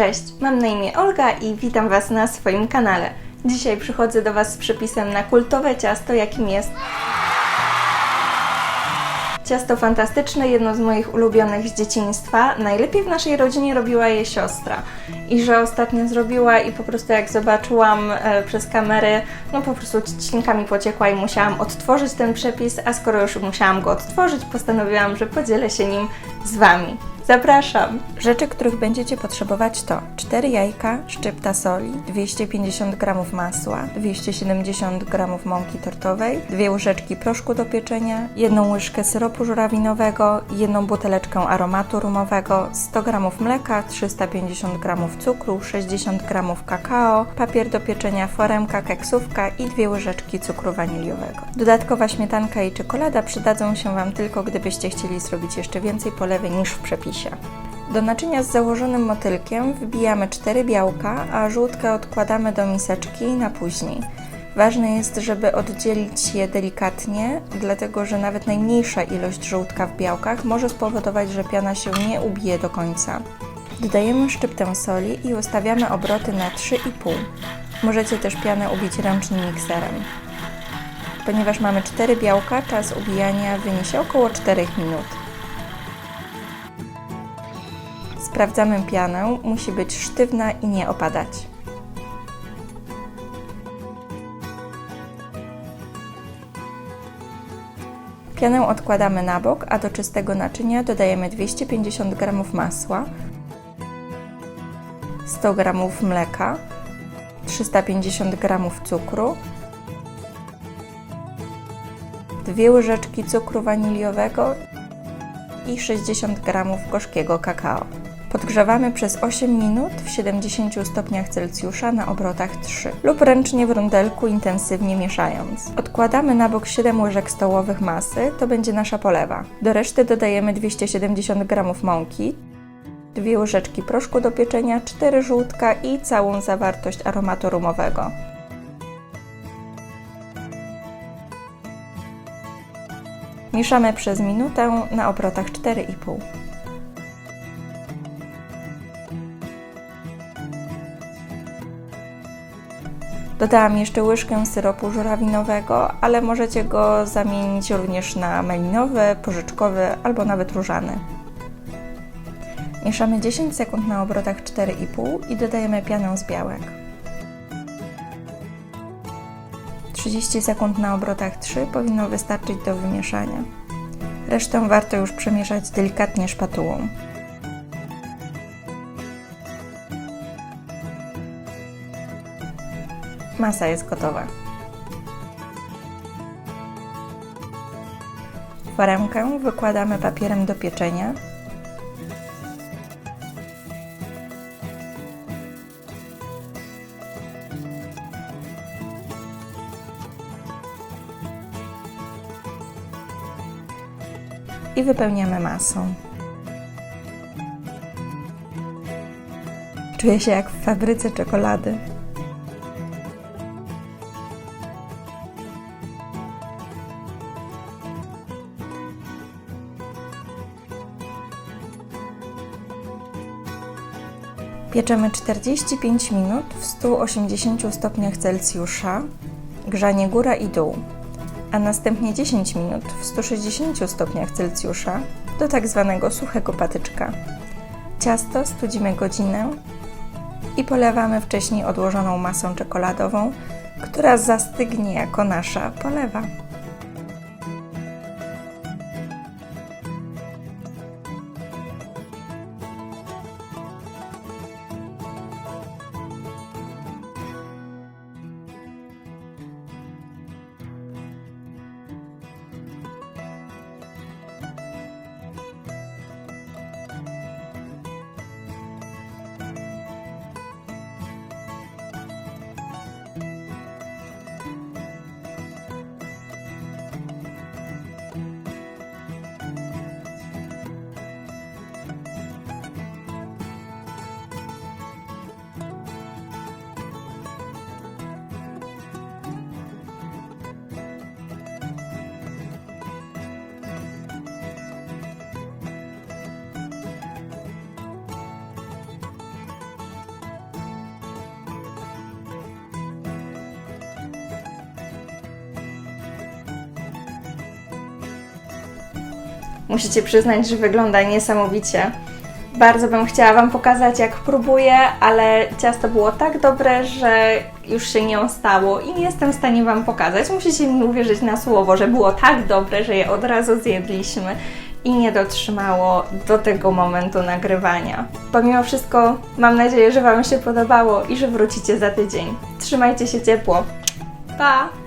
Cześć, mam na imię Olga i witam Was na swoim kanale. Dzisiaj przychodzę do Was z przepisem na kultowe ciasto, jakim jest Ciasto fantastyczne, jedno z moich ulubionych z dzieciństwa. Najlepiej w naszej rodzinie robiła je siostra. I że ostatnio zrobiła i po prostu jak zobaczyłam e, przez kamery, no po prostu ślinka mi pociekła i musiałam odtworzyć ten przepis, a skoro już musiałam go odtworzyć, postanowiłam, że podzielę się nim z Wami. Zapraszam! Rzeczy, których będziecie potrzebować to 4 jajka, szczypta soli, 250 g masła, 270 g mąki tortowej, 2 łyżeczki proszku do pieczenia, 1 łyżkę syropu żurawinowego, 1 buteleczkę aromatu rumowego, 100 g mleka, 350 g cukru, 60 g kakao, papier do pieczenia, foremka, keksówka i 2 łyżeczki cukru waniliowego. Dodatkowa śmietanka i czekolada przydadzą się Wam tylko, gdybyście chcieli zrobić jeszcze więcej polewy niż w przepisie. Do naczynia z założonym motylkiem wbijamy 4 białka, a żółtkę odkładamy do miseczki na później. Ważne jest, żeby oddzielić je delikatnie, dlatego że nawet najmniejsza ilość żółtka w białkach może spowodować, że piana się nie ubije do końca. Dodajemy szczyptę soli i ustawiamy obroty na 3,5. Możecie też pianę ubić ręcznym mikserem. Ponieważ mamy 4 białka, czas ubijania wyniesie około 4 minut. Sprawdzamy pianę, musi być sztywna i nie opadać. Pianę odkładamy na bok, a do czystego naczynia dodajemy 250 g masła, 100 g mleka, 350 g cukru, 2 łyżeczki cukru waniliowego i 60 g gorzkiego kakao. Podgrzewamy przez 8 minut w 70 stopniach Celsjusza na obrotach 3 lub ręcznie w rondelku intensywnie mieszając. Odkładamy na bok 7 łyżek stołowych masy, to będzie nasza polewa. Do reszty dodajemy 270 g mąki, 2 łyżeczki proszku do pieczenia, 4 żółtka i całą zawartość aromatu rumowego. Mieszamy przez minutę na obrotach 4,5. Dodałam jeszcze łyżkę syropu żurawinowego, ale możecie go zamienić również na malinowy, porzeczkowy albo nawet różany. Mieszamy 10 sekund na obrotach 4,5 i dodajemy pianę z białek. 30 sekund na obrotach 3 powinno wystarczyć do wymieszania. Resztę warto już przemieszać delikatnie szpatułą. Masa jest gotowa. Foremkę wykładamy papierem do pieczenia. I wypełniamy masą. Czuję się jak w fabryce czekolady. Pieczemy 45 minut w 180 stopniach Celsjusza, grzanie góra i dół, a następnie 10 minut w 160 stopniach Celsjusza do tak zwanego suchego patyczka. Ciasto studzimy godzinę i polewamy wcześniej odłożoną masą czekoladową, która zastygnie jako nasza polewa. Musicie przyznać, że wygląda niesamowicie. Bardzo bym chciała Wam pokazać, jak próbuję, ale ciasto było tak dobre, że już się nie ostało i nie jestem w stanie Wam pokazać. Musicie mi uwierzyć na słowo, że było tak dobre, że je od razu zjedliśmy i nie dotrzymało do tego momentu nagrywania. Pomimo wszystko, mam nadzieję, że Wam się podobało i że wrócicie za tydzień. Trzymajcie się ciepło. Pa!